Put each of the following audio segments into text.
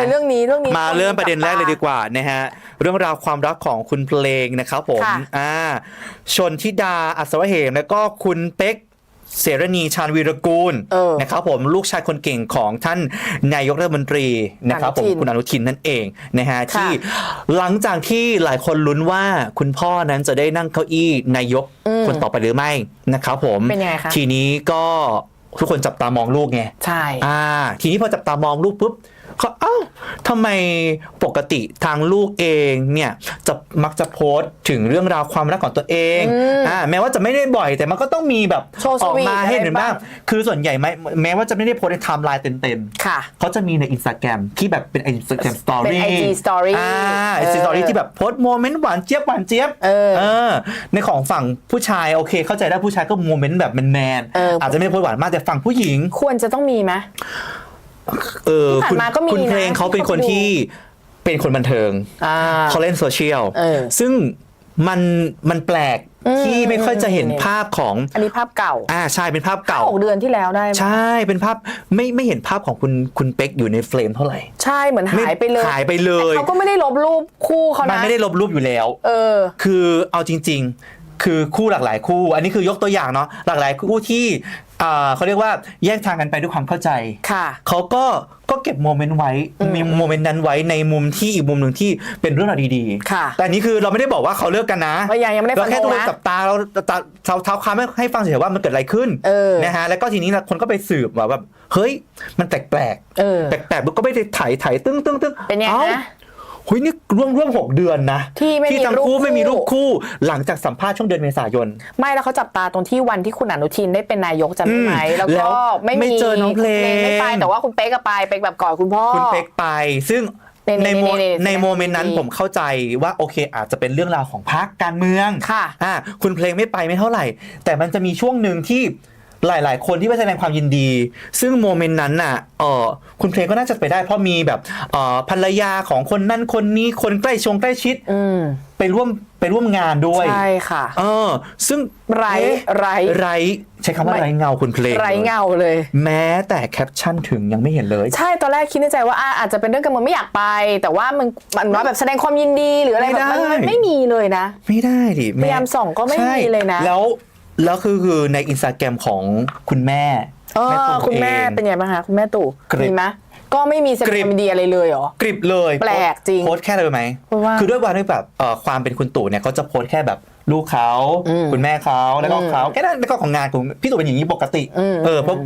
เลยเรื่องนี้เรื่องนี้มาเริ่มประเด็นแรกเลยดีกว่านะฮะเรื่องราวความรักของคุณเพลงนะครับผมค่ะอ่าชนทิดาอัศวเหมแล้วก็คุณเป๊กเสรณีชาญวีรกูลเออนะครับผมลูกชายคนเก่งของท่านนายกรัฐมนตรีนะครับผมอนุทินคุณอนุทินนั่นเองนะฮะค่ะที่หลังจากที่หลายคนลุ้นว่าคุณพ่อนั้นจะได้นั่งเก้าอี้นายกคนต่อไปหรือไม่นะครับผมเป็นยังไงคะทีนี้ก็ทุกคนจับตามองลูกไงใช่อ่าทีนี้พอจับตามองลูกปุ๊บ เขาเอ้าทำไมปกติทางลูกเองเนี่ยจะมักจะโพสต์ถึงเรื่องราวความรักของตัวเองอืมอ่าแม้ว่าจะไม่ได้บ่อยแต่มันก็ต้องมีแบบโชว์สออกวีทมาให้เห็นอะไรบ้างบ้าง คือส่วนใหญ่ไม่แม้ว่าจะไม่ได้โพสต์ในไทม์ไลน์เต็มค่ะ ๆเขาจะมีในอินสตาแกรมที่แบบเป็นอินสตาแกรมสตอรี่ เป็น IG Story อ่าเอไออจีสตอรี่ที่แบบโพสต์โมเมนต์หวานเจี๊ยบหวานเจี๊ยบเออเออในของฝั่งผู้ชายโอเค เข้าใจได้ผู้ชายก็โมเมนต์แบบแมนเออออาจจะไม่ได้โพสต์หวานมากแต่ฝั่งผู้หญิง ควรจะต้องมีไหม เออที่ผ่านคุณมาก็มีคุณเพลงนะเขาเป็นคนที่ที่เป็นคนบันเทิงอ่าเขาเล่นโซเชียลเออ ซึ่งมันมันแปลกอืมที่ไม่ค่อยจะเห็นอืมภาพของอันนี้ภาพเก่าอ่าใช่เป็นภาพเก่า หกเดือนที่แล้วได้ไหมใช่เป็นภาพไม่ไม่เห็นภาพของคุณคุณเป๊กอยู่ในเฟรมเท่าไหร่ ใช่เหมือนหายไปเลยหายไปเลย แต่เขาก็ไม่ได้ลบรูปคู่เขามันนะไม่ได้ลบรูปอยู่แล้ว เออ คือเอาจริง ๆ คือคู่หลากหลายคู่ อันนี้คือยกตัวอย่างเนาะหลากหลายคู่ที่ อ่าเขาเรียกว่าแยกทางกันไปด้วยความเข้าใจค่ะ เขาก็ก็เก็บโมเมนต์ไว้มีโมเมนต์นั้นไว้ในมุมที่อีกมุมหนึ่งที่เป็นเรื่องราวดีๆ ค่ะ แต่อันนี้คือเราไม่ได้บอกว่าเขาเลิกกันนะเพราะยังยังไม่ได้เราแค่ฟันธดูงนะกับตาเราตาเท้าเท้าความให้ให้ฟังเฉยๆว่ามันเกิดอะไรขึ้นเออ นะฮะแล้วก็ทีนี้นะคนก็ไปสืบว่าแบบเฮ้ยมันแปลกเออๆแปลกๆมันก็ไม่ได้ถ่ายถ่ายตึ้งตึ้งตึ้งเป็นไงอ้านะเฮ้ยนี่ร่วมร่วมหกเดือนนะที่ไม่มีทั้งคู่รูปคู่ ไม่มีรูปคู่ หลังจากสัมภาษณ์ช่วงเดือนเมษายน ไม่แล้วเขาจับตาตรงที่วันที่คุณอนุทินได้เป็นนายกจำได้ไหมอืมแล้วแล้ก็วไม่ไม่มีเจอน้องเพลง ไม่ไปแต่ว่าคุณเป๊กก็ไปเป๊กแบบก่อนคุณพ่อ คุณเป๊กไป ซึ่งนี่ในโมนี่นี่ในโมเมนต์นั้นนี่ผมเข้าใจว่าโอเค อาจจะเป็นเรื่องราวของพรรคการเมืองค่ะ อ่าคุณเพลงไม่ไปไม่เท่าไหร่ แต่มันจะมีช่วงหนึ่งที่ หลาย ๆ คนที่ไปแสดงความยินดี ซึ่งโมเมนต์นั้นน่ะเออคุณเพลงก็น่าจะไปได้ เพราะมีแบบเออภรรยาของคนนั่นคนนี้คนใกล้ชงใกล้ชิดอืมไปร่วมไปร่วมงานด้วย ใช่ค่ะ เออ ซึ่งไร้เอ๊ะไร้ ไร้ใช้คำว่าไม่ไร้เงาคุณเพลงไร้เงาเลย แม้แต่แคปชั่นถึงยังไม่เห็นเลย ใช่ตอนแรกคิดในใจว่าอะอาจจะเป็นเรื่องการเมืองไม่อยากไป แต่ว่ามันมันว่าแบบแสดงความยินดีหรืออะไรไม่แบบมันได้ มันไม่มีเลยนะ ไม่ได้ดิแพยายามส่องก็ไม่ใช่มีเลยนะแล้ว แล้วคือคือในอินสตาแกรมของคุณแม่เอแม่อตู่คุณแม่องเป็นไงบ้างคะคุณแม่ตู่กริบมีไหมก็ไม่มีแสดงกริคบวามยินดีอะไรเลยเหรอกริบเลย แปลกจริงโพสต์แค่เลยไหมเพราะว่าคือด้วยความที่แบบเอ่อความเป็นคุณตู่เนี่ยเขาจะโพสต์แค่แบบ ลูกเขาอืมคุณแม่เขาแล้วก็อืมเขาแค่นั้นแล้วก็ของงานของพี่ตู่เป็นอย่างนี้ปกติอืมเออเพราะ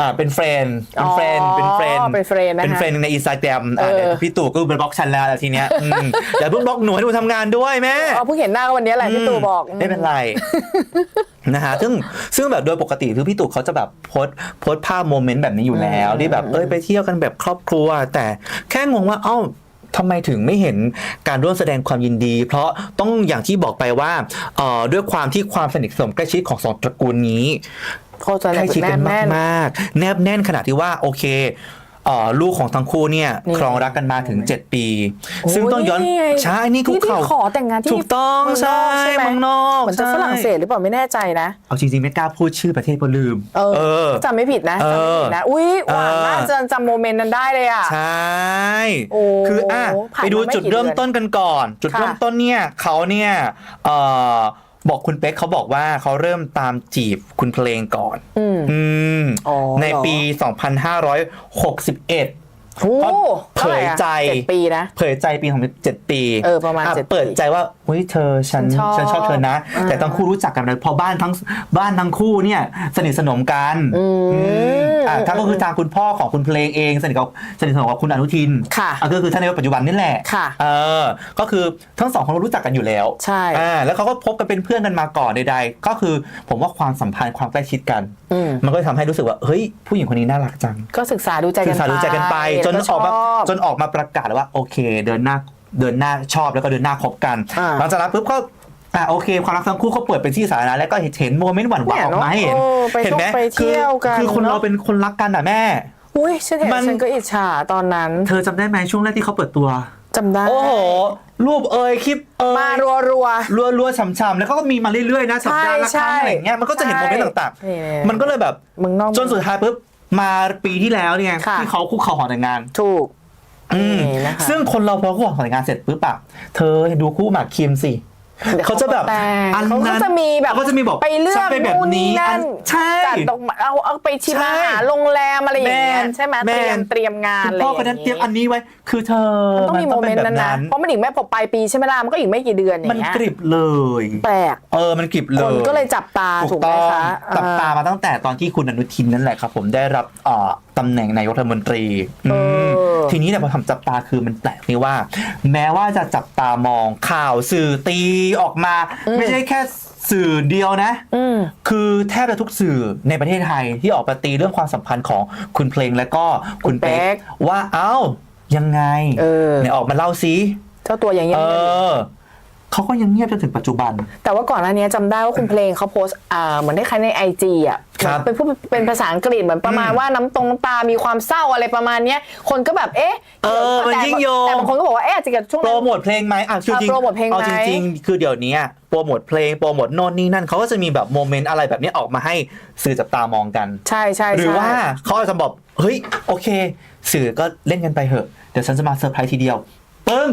อ่าเป็นเฟรนด์เป็นเฟรนด์อ๋อเป็นเฟรนด์เป็น friend นะคะเป็นเฟรนด์ในอินสตาแกรมเออพี่ตู่ก็เป็นบล็อกฉันแล้วทีเนี้ยอืมอย่าเพิ่งบล็อกหนูให้หนูทำงานด้วยแม่อ๋อเพิ่งเห็นหน้าก็วันนี้แหละพี่ตู่บอกไม่เป็นไรนะฮะซึ่งซึ่งแบบโดยปกติคือพี่ตู่เขาจะแบบโพสต์โพสต์ภาพโมเมนต์แบบนี้อยู่แล้วอืมที่แบบเอ้ยไปเที่ยวกันแบบครอบครัว แต่แค่งงว่าเอ้า ทำไมถึงไม่เห็นการร่วมแสดงความยินดี เพราะต้องอย่างที่บอกไปว่าเอ่อด้วยความที่ความสนิทสนมใกล้ชิดของสองตระกูลนี้โคตรใกล้ชิดกันแน่นมากๆ แนบแน่นขนาดที่ว่าโอเค เอ่อลูกของทั้งคู่เนี่ยนี่ครองรักกันมาถึง 7 ปี โอ้ยซึ่งต้องย้อนนี่ไงใช่นี่คุกที่เข่าขอแต่งงานที่ถูกต้องเมืนกใช่ไหเมืองนอกเหมือนจะใช่ฝรั่งเศสหรือเปล่าไม่แน่ใจนะ เอาจริงๆไม่กล้าพูดชื่อประเทศเพราะลืมเออเออ จำไม่ผิดนะจำไม่ผิดนะ อุ้ยหวานมากเออ จนจำโมเมนต์นั้นได้เลยอะ ใช่โอ้คืออะผ่านไปดูมาไม่จุดกี่เริ่มเดือนต้นกันก่อน จุดค่ะเริ่มต้นเนี่ยเขาเนี่ยเอ่อ บอกคุณเป๊กเขาบอกว่าเขาเริ่มตามจีบคุณเพลงก่อน อืมอืมอ๋อในปี 2561 โอ้เขาเผยใจเจ็ดปีนะเผยใจปีของเจ็ดปีเออประมาณอ่เจ็ดปีเปิดใจว่าเฮ้ยเธอฉันฉัฉันนชชออบบเธอนะอ่าแต่ทั้งคู่รู้จักกันเลยเพอบ้านทั้งบ้านทั้งคู่เนี่ยสนิทสนมกันอืมอืมอะถ้าก็คือทางคุณพ่อของคุณเพลงเอง สนิทกับสนิทสนมกับคุณอนุทินค่ะอะก็คือท่านนายกปัจจุบันนี่แหละค่ะเออก็คือทั้งสองคนรู้จักกันอยู่แล้วใช่อ่าแล้วเขาก็พบกันเป็นเพื่อนกันมาก่อนใดๆก็คือผมว่าความสัมพันธ์ความใกล้ชิดกันอืมมันก็ทำให้รู้สึกว่าเฮ้ยผู้หญิงคนนี้น่ารักจัง ก็ศึกษาดูใจศึกันกษาดูใจกันไป จนแล้วออกมาชบจนออกมาประกาศว่าโอเค เดินหน้าเดินหน้าชอบแล้วก็เดินหน้าคบกันอ่าหลังจากนั้นปุ๊บก็อะโอเค ความรักทั้งคู่เขาเปิดเป็นที่สาธารณะแล้วก็เห็นโมเมนต์หวานๆเนี่ยออกมาให้เห็นเนอะเออไปเห็นไหมท่องไปเที่ยวกันคือคือคนเนอะเราเป็นคนรักกันอะแม่อุ้ยฉันเห็นมันฉันก็อิจฉาตอนนั้น เธอจำได้ไหมช่วงแรกที่เขาเปิดตัวจำได้ โอ้โห รูปเอ่ยคลิปเอ่มายรัวรัว รัวรัวๆฉ่ำๆแล้วก็มีมาเรื่อยๆนะสัปดาห์ละครั้งใช่อะไรอย่างเงี้ยมันก็จะเห็นโมเมนต์ต่างใช่ ๆ มันก็เลยแบบ เมึงนอกจนสุดท้ายปุ๊บมาปีที่แล้วเนี่ยค่ะ ที่เขาคุกเข่าขอแต่งงาน ถูก อืมนี่นะคะ ซึ่งคนเราพอเขาออกแต่งงานเสร็จปุ๊บอะเธอดูคู่หมากคิมสิ ดี๋ยวเขาจะแบบแต่งอันเขาก็นั้นจะมีแบบเขาก็จะมีบอกไปเลือกฉันเป็นแบบนู่นนี้นี่นั่นอันใช่ จัดดอกไม้เอาเอาไปชิมใช่อาหารโรงแรมอะไรอย่างเงี้ยแมนใช่ไหมแมเตรียมนเตรียมงานคุณอะไรพ่ออคนย่างนั้นเตรียมอันงี้นี้ไว้ คือเธอมันต้องมีโมเมนต์ป็นั้นนะเพราะมันอีกไม่พอปลายปีใช่ไหมล่ะมันก็อีกไม่กี่เดือนอย่ามันงเงี้ยกริบเลย แปลกเออ มันกริบเลยคนก็เลยจับตาถูกไหมต้องคะจับตาอ่มาตั้งแต่ตอนที่คุณอนุทินนั่นแหละครับ ผมได้รับเอ่อ ตำแหน่งนายกรัฐมนตรีเอออืมทีนี้เนี่ยพอทำจับตาคือมันแปลกนี่ว่า แม้ว่าจะจับตามองข่าวสื่อตีออกมา ไม่ใช่แค่สื่อเดียวนะอืมคือแทบจะทุกสื่อในประเทศไทยที่ออกมาตีเรื่องความสัมพันธ์ของคุณเพลงและก็คุณคุณเป๊เป๊กกว่าเอ้ายังไงเออเนี่ยออกมาเล่าซิเจ้าตัวอย่างเงี้เอยอ เขาก็ยังเงียบจนถึงปัจจุบัน แต่ว่าก่อนหน้านี้จำได้ว่าคุณเพลงเขาโพสต์อ่าเหมือนได้ใครในไอจีอะครับเป็นพูดเป็นภาษาอังกฤษเหมือนประมาณอืมว่าน้ำตรงน้ำตามีความเศร้าอะไรประมาณเนี้ยคนก็แบบเอ๊ะเออมันแต่ยิ่งโยง แต่บางคนก็บอกว่าเอ๊ะอาจจะเกิดช่วงโปรนั้น โมทเพลงไหมอะจริงอะจริงโปรโมทเพลงไหม เอาจริงๆ คือเดี๋ยวนี้โปรโมทเพลงโปรโมทโน่นนี่นั่นเขาก็จะมีแบบโมเมนต์อะไรแบบนี้ออกมาให้สื่อจับตามองกัน ใช่ใช่หรือใช่ว่าเขาอาจจะบอกเฮ้ยโอเค สื่อก็เล่นกันไปเถอะเดี๋ยวฉันจะมาเซอร์ไพรส์ทีเดียว ปึ้ง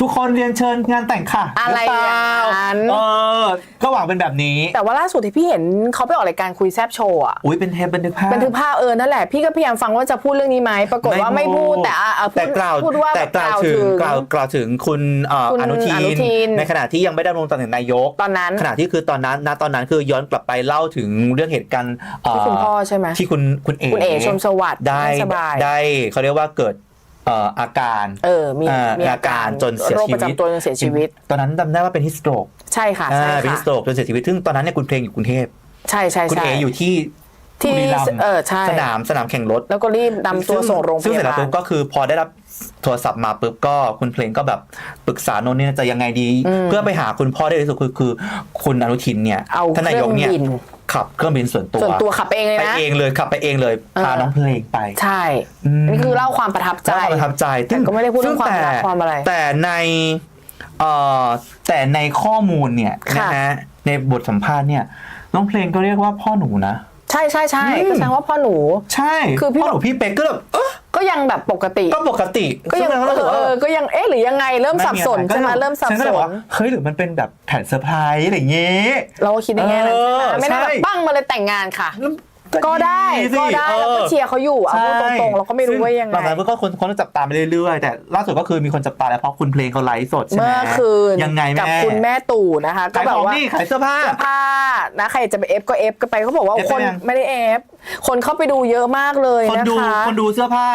ทุกคนเรียนเชิญงานแต่งค่ะอะไรหเปอย่าล่างนั้น เออก็หวังเป็นแบบนี้ แต่ว่าล่าสุดที่พี่เห็นเขาไปออกรายการคุยแซบโชว์อะอุ้ยเป็นเทปบันทึกภาพ บันทึกภาพเออนั่นแหละพี่ก็พยายามฟังว่าจะพูดเรื่องนี้ไหมปรากฏว่าไม่พูดแต่อะอะพูแต่ดกล่าวพูดว่าแต่กล่าวถึงกล่าวกล่าวถึงคุณเอ่อคุณอนุทิอนุทินในขณะที่ยังไม่ได้ดำรงตำแหน่งนายก ตอนนั้น ขณะที่คือตอนนั้นณตอนนั้นคือย้อนกลับไปเล่าถึงเรื่องเหตุการณ์เที่คุณพ่อใช่ไหม ที่คุณคุณเอ๋คุณเอ๋ชมสวัสดิ์ได้ไม่สบาย ได้เขาเรียกว่าเกิดเอ่ออาการเออมีอ่ามีอาการจนเสียโรคชีประวิตจำตัวจนเสียชีวิต ตอนนั้นจำได้ว่าเป็นฮิสโตรกใช่ค่ะใช่เป็นค่ะฮิสโตรกจนเสียชีวิตซึ่งตอนนั้นเนี่ยคุณเพลงอยู่กรุงเทพใช่ใช่คุณใช่เอ๋อยู่ที่ที่บุรีรัมย์เออใช่สนามสนามแข่งรถ แล้วก็รีบนำตัวส่งโรงพซึ่งเสร็จยาแล้วบาลปุ๊บก็คือพอได้รับโทรศัพท์มาปุ๊บก็คุณเพลงก็แบบปรึกษาโน่นนี่จะยังไงดี เพื่อไปหาคุณพ่อได้ที่สุดคือคือคุณอนุทินเนี่ยเอาท่านนายกเนี่ยเครื่องบิน ขับเครื่องบินส่วนตัวส่วนตัวขับเองเลยไปนะ เองเลยขับไปเองเลยพาเออ น้องเพลงไป ใช่อืมอันนี่คือเล่าความประทับใจเจ้าประทับใจแต่ก็ไม่ได้พูดเรื่องความรักซึ่ความอะไรแต่ในเอ่อแต่ในข้อมูลเนี่ยค่ะ นะฮะในบทสัมภาษณ์เนี่ยน้องเพลงก็เรียกว่าพ่อหนูนะ ใช่ใช่ใช่อืมก็แสดงว่าพ่อหนู ใช่คือพี่ พ่อหนูพี่เป๊กก็แบบเออก็ยังแบบปกติ ก็ปกติก็ยังซึ่เราเอรู้สึกอว่าเออก็ยังเอ๊ะหรือยังไงเริ่มสับสนก็ใช่ไหมเริ่มสับฉันก็สเลยบอกน ว่าเฮ้ยหรือมันเป็นแบบแผนเซอร์ไพรส์อะไรอย่างเงี้ย เราก็คิดในแง่นั้นใช่ไหมเออไม่ได้แบบใช่ปั้งมาเลยแต่งงานค่ะ ก็ได้สิก็ได้ออแล้วก็เชียร์เขาอยู่เอาพูดตรงๆเราก็ไม่รู้ว่ายังไงหลังจากนั้นก็คนคนก็จับตามไปเรื่อยๆ แต่ล่าสุดก็คือมีคนจับตาแล้วเพราะคุณเพลงเขาไลฟ์สดใช่ไหมเมื่อคืนยังไงแม่กับคุณแม่ตู่นะคะก็ขายแบขบองว่านี่ขายเสื้อผ้าเสื้อผ้านะใครจะไปเอฟก็เอฟก็ไปเขาบอกว่าเอฟคนไปยังไม่ได้เอฟคนเข้าไปดูเยอะมากเลยคนนะดูคะคนดูเสื้อผ้า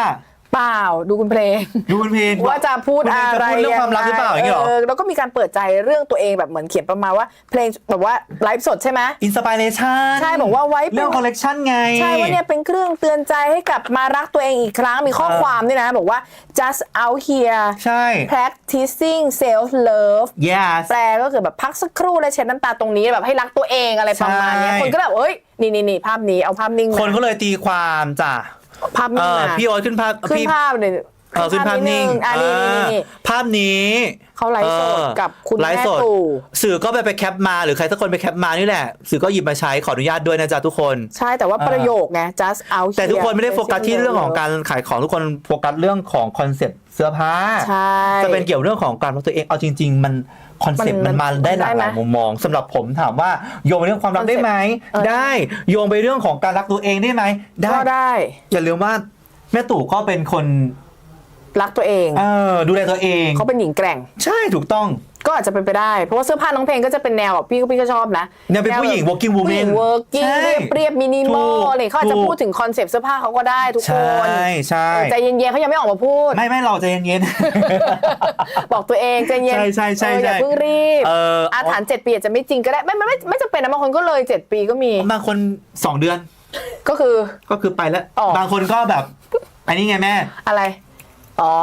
เปล่าดูคุณเพลง ดูคุณเพลงว่าจะพูดคุณเพลงอะไรจพูดเรื่องความรักหรือเปล่าอย่างนี้เหรอเออแล้วก็มีการเปิดใจเรื่องตัวเองแบบเหมือนเขียนประมาณว่าเพลงแบบว่าไลฟ์สดใช่ไหมอินสปิเรชันใช่บอกว่าไว้เป็นเรื่องคอลเลกชันไง ใช่ว่าเนี่ยเป็นเครื่องเตือนใจให้กลับมารักตัวเองอีกครั้งมีข้อเออความด้วยนะ บอกว่า just out here ใช่ practicing self love yes แปลก็คือแบบพักสักครู่และเช็ดน้ำตาตรงนี้แบบให้รักตัวเองอะไรประมาณเนี้ยใช่คนก็แบบเอ้ยนี่นี่นี่ภาพนี้เอาภาพนิ่งคนมาก็เลยตีความจ้ะ ภาพเอนิ่งอมาพี่โอ๊ตขึ้นภาพขึ้นพี่ภาพเลยเออขึ้นภาพนิ่งอะนี่นี่นี่นี่อ่าภาพนี้เขาไลฟ์สดเออกับคุณไลฟ์สดแม่ตู่ สื่อก็ไปไปแคปมาหรือใครสักคนไปแคปมานี่แหละ สื่อก็หยิบมาใช้ขออนุญาตด้วยนะจ๊ะทุกคน ใช่แต่ว่าเออประโยคไง just out here แต่ทุกคนไม่ได้โฟกัสที่เรื่องของการขายของทุกคนโฟกัสเรื่องของคอนเซ็ปต์เสื้อผ้า ใช่ จะเป็นเกี่ยวเรื่องของการรักตัวเอง เอาจริง ๆ มัน คอนเซ็ปต์มัมันนมาได้หลากหลายได้ไหมมุมมองสำหรับผมถามว่าโยงไปเรื่องความรักได้ไหมเออได้โยงไปเรื่องของการรักตัวเองได้ไหมได้ก็ได้อย่าลืมว่าแม่ตู่ก็เป็นคนรักตัวเอง เออ ดูแลตัวเอง เขาเป็นหญิงแกร่ง ใช่ ถูกต้อง ก็อาจจะเป็นไปได้ เพราะว่าเสื้อผ้าน้องเพลงก็จะเป็นแนวแบบพี่ก็พี่ก็ชอบนะเนี่ยเป็นผู้หญิงแวแบบ working ผู้หญิ woman ง working ใช่เรียบเรียบมินิมอลถูกอะไรเขาอาจจะถูก พูดถึงคอนเซปต์เสื้อผ้าเขาก็ได้ทุกคใช่นใช่ใจเย็นๆเขายังไม่ออกมาพูด ไม่ไม่เราใจเย็นๆบอกตัวเองใจเย็นใช่ใช่ใช่เอออย่าใช่ เพิ่งรีบเอออาถรรพ์เจ็ดปีอาจจะไม่จริงก็ได้ไม่ไม่ไม่ไม่จำเป็นนะบางคนก็เลยเจ็ดปีก็มีบางคนสองเดือนก็คือ ก็คือไปแล้ว อ๋อ บางคนก็แบบอันนี้ไงแม่ อะไร อ๋อ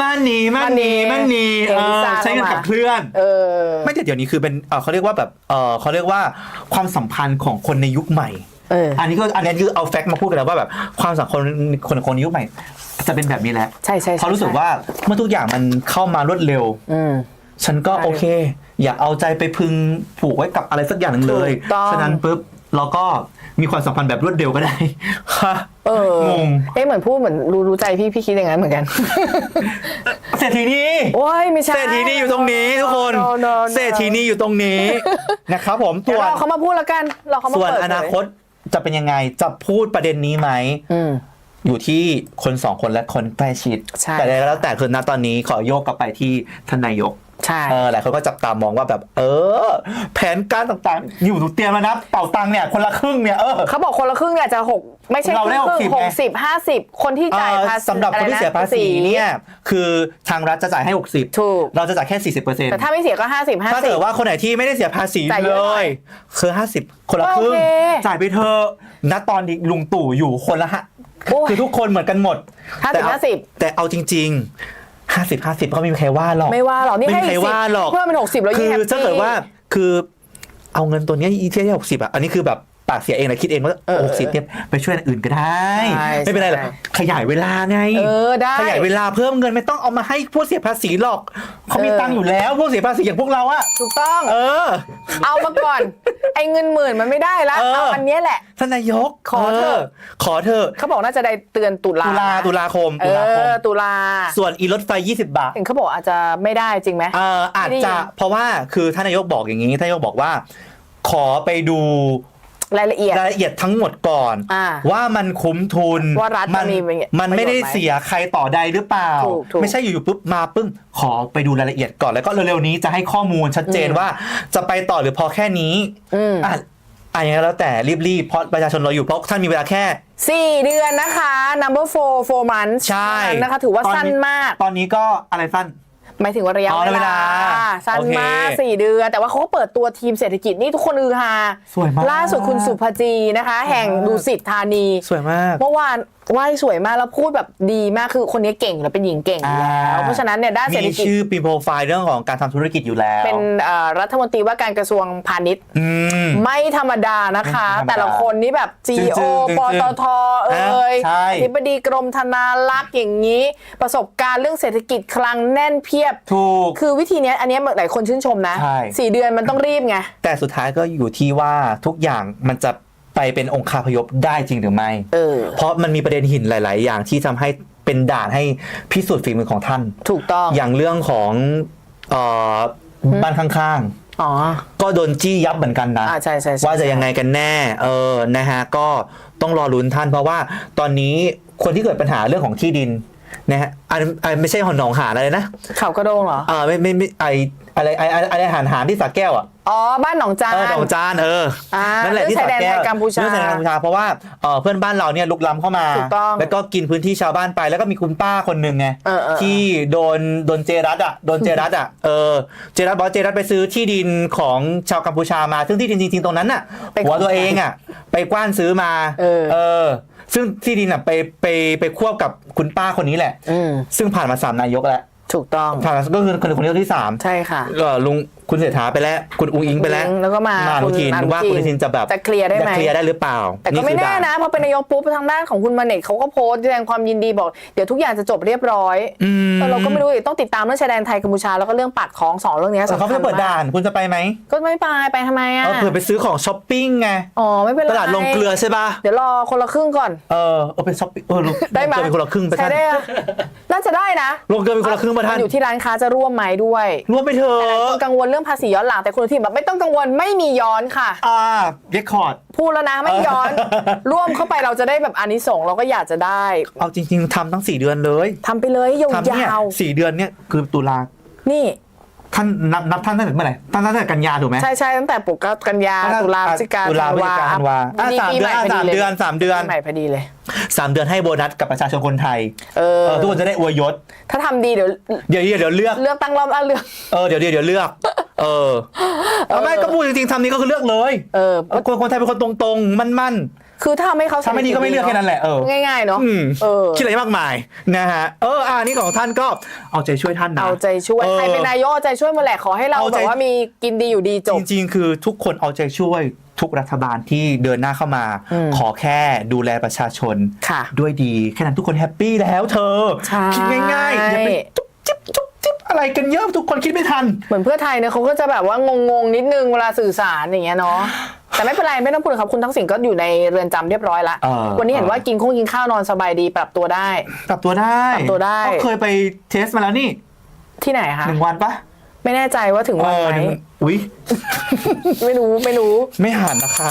มันหนีมันหนีมันหนีเพลงเอลิอซ่าใช้เงินเข้ามากับเคลื่อน เออ ไม่แต่เดี๋ยวนี้คือเป็นเออเขาเรียกว่าแบบเออเขาเรียกว่าความสัมพันธ์ของคนในยุคใหม่เอออันนี้ก็อันนี้คือเอาแฟกต์มาพูดกันแล้วว่าแบบความสัมพันธ์คนคนในยุคใหม่ จะเป็นแบบนี้แหละใช่ใช่ใช่เขาะรู้สึกว่าเมื่อทุกอย่างมันเข้ามารวดเร็วอืมฉันก็ใช่โอเค อยากเอาใจไปพึงผูกไว้กับอะไรสักอย่างหนึ่งเลยถูกต้องฉะนั้นปุ๊บเราก็ มีความสัมพันธ์แบบรวดเร็วก็ได้ฮะเอองง เอ๊ะเหมือนพูดเหมือนรู้รู้ใจพี่พี่คิดอย่างนั้นเหมือนกัน เศรษฐีนีโอ้ยไม่ใช่เศรษฐีนีอยู่ตรงนี้ทุกคน No, no, no, no. เศรษฐีนีอยู่ตรงนี้ นะครับผมเดี๋ยวส่วนรอเขามาพูดแล้วกันรอเขามาส่วนเปิดอนาคตจะเป็นยังไงจะพูดประเด็นนี้ไหม อืม อยู่ที่คนสองคนและคนใกล้ชิด ใช่ แต่ใดก็แล้วแต่คือณตอนนี้ขอโยกกลับไปที่ท่านนายก ใช่ เออหลายคนก็จับตามองว่าแบบ เออ แผนการต่างๆ อยู่หนูเตรียมแล้วนะเป่าตังค์เนี่ยคนละครึ่งเนี่ยเออ เขาบอกคนละครึ่งเนี่ยจะหกไม่ใช่เราได้ครึ่ง60หกสิบห้าสิบคนที่จ่ายภาษีสำหรับคนที่เสียภาษีเนี่ยคือทางรัฐจะจ่ายให้ 60 ถูก เราจะจ่ายแค่ 40%แต่ถ้าไม่เสียก็ห้าสิบห้าถ้าสิเกิบดว่าคนไหนที่ไม่ได้เสียภาษีจ่ายเยเลอะหน่อยย คือ 50 คนละครึ่ง โอเคจ่ายไปเถอะณตอนนี้ลุงตู่อยู่คนละฮะโอ้ยคือทุกคนเหมือนกันหมดห้าสิบแต่เอห้าสิบแต่เอาจริง ๆ50 50ก็ไม่มีใครว่าหรอกไม่ว่าหรอกนี่ไม่ให้มีใครอีกสิบว่าหรอกเพิ่มเป็นหกสิบแล้วคืยิ่งอแฮปปี้ ถ้าเกิดว่าคือเอาเงินตัวเนี้ยอีเทียหกสิบอะอันนี้คือแบบ ปากเสียเองนะคิดเองว่าเออหกสิบเนี่ยไปช่วยอันอื่นก็ได้ ใช่ไม่เป็นไรหรอกใช่ ขยายเวลาไง เออได้ ขยายเวลาเพิ่มเงินไม่ต้องเอามาให้ผู้เสียภาษีหรอกเขามีเออ ตังค์อยู่แล้วผู้เสียภาษีอย่างพวกเราอะถูกต้อง เออ เอามาก่อน ไอ้เงินหมื่นมันไม่ได้ละเออ เอาอันเนี้ยแหละ ท่านนายกขอเถอะ ขอเถอะเขาบอกน่าจะได้เตือนตุลาตุลาตุลาคมเอตุลาคมอตุลาส่วนอีรถไฟ 20 บาทเห็นเขาบอกอาจจะไม่ได้จริงไหม เอ่ออาจไม่ได้จะยินเพราะว่าคือท่านนายกบอกอย่างนี้ท่านนายกบอกว่า ขอไปดู รายละเอียด รายละเอียดทั้งหมดก่อน อ่าว่ามันคุ้มทุนว่ารัฐมันมีมันไม่ได้ประโยชน์ไหมเสียใครต่อใดหรือเปล่า ถูกถูกไม่ใช่อยู่ๆปุ๊บมาปึ้งขอไปดูรายละเอียดก่อนแล้วก็เร็วๆนี้จะให้ข้อมูลชัดเจนอืมว่าจะไปต่อหรือพอแค่นี้อืม อะอันนี้แล้วแต่รีบๆเพราะประชาชนเราอยู่เพราะท่านมีเวลาแค่ สี่เดือนนะคะ number four four months ใช่เท่านั้นนะคะ ถือว่าตอนสั้นนี้มาก ตอนนี้ก็อะไรสั้น หมายถึงว่าระยะอ๋อเวเวลาลาสั้นโอเคมากสี่เดือน แต่ว่าเขาก็เปิดตัวทีมเศรษฐกิจนี่ทุกคนอือฮาสวยมาก ล่าสุดคุณสุภจีนะคะ แห่งดุสิตธานี สวยมาก เมื่อวาน ไหว้สวยมากแล้วพูดแบบดีมากคือคนนี้เก่งแล้วเป็นหญิงเก่งอยู่แล้วอ่าเพราะฉะนั้นเนี่ยด้านเศรษฐมีกิจชื่อปีโปรไฟล์เรื่องของการทำธุรกิจอยู่แล้ว เป็นเอ่อรัฐมนตรีว่าการกระทรวงพาณิชย์ อืม ไม่ธรรมดานะคะ ไม่ธรรมดาแต่ละคนนี่แบบ CEO จึ้งๆปตทเอ่ยใช่ อธิบดีกรมธนารักษ์อย่างนี้ ประสบการณ์เรื่องเศรษฐกิจคลังแน่นเพียบ ถูก คือวิธีเนี้ยอันเนี้ยหลายคนชื่นชมนะใช่ สี่เดือนมันต้องรีบไง แต่สุดท้ายก็อยู่ที่ว่าทุกอย่างมันจะ ไปเป็นองคาพยพได้จริงหรือไม่ เออ เพราะมันมีประเด็นหินหลาย ๆ อย่างที่ทำให้เป็นด่านให้พิสูจน์ฝีมือของท่าน ถูกต้อง อย่างเรื่องของเอ่อบ้านข้างอ๋อๆก็โดนจี้ยับเหมือนกันนะ อ่าใช่ใช่ใช่ว่าจะยังไงกันแน่ เออ นะฮะ ก็ต้องรอลุ้นท่านเพราะว่าตอนนี้คนที่เกิดปัญหาเรื่องของที่ดินนะฮะอันอันไม่ใช่หอนหนองหานอะไรนะ เขากระโดงเหรอ อ่าไม่ไม่ไม่ไอ อะไรไอไออะไรหานหานที่สระแก้วอะอ๋อ บ้านหนองจาน เออดองจานเอออ่านั่นแหละที่เรื่องชายแดนสระแก้วไทยกัมพูชาเรื่องชายแดนกัมพูชาเพราะว่าเอ่อเพื่อนบ้านเราเนี่ยลุกล้ำเข้ามา ถูกต้องแล้วก็กินพื้นที่ชาวบ้านไปแล้วก็มีคุณป้าคนหนึ่งไงเออเออ ที่โดนโดนเจรัตอะโดนเจรัตอะเออเจรัตบอกว่าเจรัตไปซื้อที่ดินของชาวกัมพูชามา ซึ่งที่ดินจริงๆตรงนั้นน่ะเป็นหัวตัวเองอะไปกว้านซื้อมาเออ เออ ซึ่งที่ดินอะไปไปไปควบกับคุณป้าคนนี้แหละ อืม ซึ่งผ่านมาสามนายกแล้ว ถูกต้อง ผ่านมาก็คือคนคนนี้คนที่สาม ใช่ค่ะเออลุง คุณเศรษฐาไปแล้ว คุณอุ้งอิงไปแล้วอุ้งอิ๊งแล้วก็มาอนุทินคุณอนุทินว่าคุณอนุทินจะแบบจะเคลียร์ได้ไหมจะเคลียร์ได้หรือเปล่า แต่ก็ไม่คือแน่ด่านะพอเป็นนายกปุ๊บทางด้านของคุณมาเน็ตเขาก็โพสต์แสดงความยินดีบอกเดี๋ยวทุกอย่างจะจบเรียบร้อยอืมแต่เราก็ไม่รู้อีกต้องติดตามเรื่องชายแดนไทยกัมพูชาแล้วก็เรื่องปากท้องสองเรื่องเนี้ยแต่สำเขาคัญจะเปิดมาด่ากนคุณจะไปไหมก็ไม่ไปไปทำไมอะเออเผื่อไปซื้อของช้อปปิ้งไงอ๋อไม่เป็นไรตลาดลงเกลือใช่ป่ะเดี๋ยวรอคนละครึ่งก่อนเออเออไปช้อปปิ้งเออลงได้ไหมลงเกลือเป็นคนละครึ่งไปใช้ท่านได้อะน่าจะได้นะลงเกลือเป็นคนละครึ่งไปท่านอยู่ที่ร้านค้าจะร่วมไหมด้วยรวมไปเถอหลายคะนกังวลเรื่องภาษีย้อนหลังแต่คุณอนุทินแบบไม่ต้องกังวลไม่มีย้อนค่ะ อ่าเรคคอร์ด พูดแล้วนะไม่ย้อน ร่วมเข้าไปเราจะได้แบบอานิสงส์เราก็อยากจะได้เอาจริง ๆทำทั้งสี่เดือนเลยทำไปเลยยทำเนี่ยาวสี่เดือนเนี่ยคือตุลาๆนี่ ท่านนับนับท่านตั้งแต่เมื่อไหร่ท่านตั้งแต่กันยาถูกไหมใช่ใช่ตั้งแต่ปลุกก็กันยาตุลาพฤศจิกาตุลาพฤศจิกาธันวาอะดีสามปีเดืใหอนม่พอสามดีเลยเดือนสามเดือนปีใหม่พอดีเลย สามเดือนให้โบนัสกับประชาชนคนไทยเออ เออทุกคนจะได้อวยยศ ถ้าทำดีเดี๋ยวเดี๋ยวเดี๋ยวเดี๋ยวเลือก เลือกตั้งรอบหน้าเลือก เออเดี๋ยวเดี๋ยวเดี๋ยวเลือก เออเอาไม่ก็พูดจริงๆทำนี้ก็คือเลือกเลยเออ คนคนไทยเป็นคนตรงๆ มั่นคือถ้าไม่เขาๆถ้าไม่ดีก็ไม่เลือกแค่นั้นแหละเออ ง่ายๆเนาะอืมเออ คิดอะไรมากมายนะฮะ เอออ่านี่ของท่านก็เอาใจช่วยท่านนะ เอาใจช่วยออใครเป็นนายกเอาใจช่วยหมาแหละขอให้เราเอาแบใจบว่ามีกินดีอยู่ดีจบจริงๆ คือทุกคนเอาใจช่วยทุกรัฐบาลที่เดินหน้าเข้ามา อืมขอแค่ดูแลประชาชน ค่ะด้วยดี แค่นั้นทุกคนแฮปปี้แล้วเธอ ใช่ คิดง่ายๆอย่าไปจุ๊บจิ๊บจุ๊บจิ๊บ อะไรกันเยอะทุกคนคิดไม่ทัน เหมือนเพื่อไทยเนี่ยเขาก็จะแบบว่างงๆนิดนึงเวลาสื่อสารอย่างเงี้ยเนาะแต่ไม่เป็นไรไม่ต้องพูดครับคุณทักษิณก็อยู่ในเรือนจำเรียบร้อยละเออวันนี้เห็นว่ากินคงกินข้าวนอนสบายดีปรับตัวได้ ปรับตัวได้ปรับตัวได้ก็เคยไปเทสมาแล้วนี่ ที่ไหนคะหนึ่งวันปะไม่แน่ใจว่าถึงวันไหมหนึ่งอุ้ยไม่รู้ไม่รู้ ไม่หันนะคะ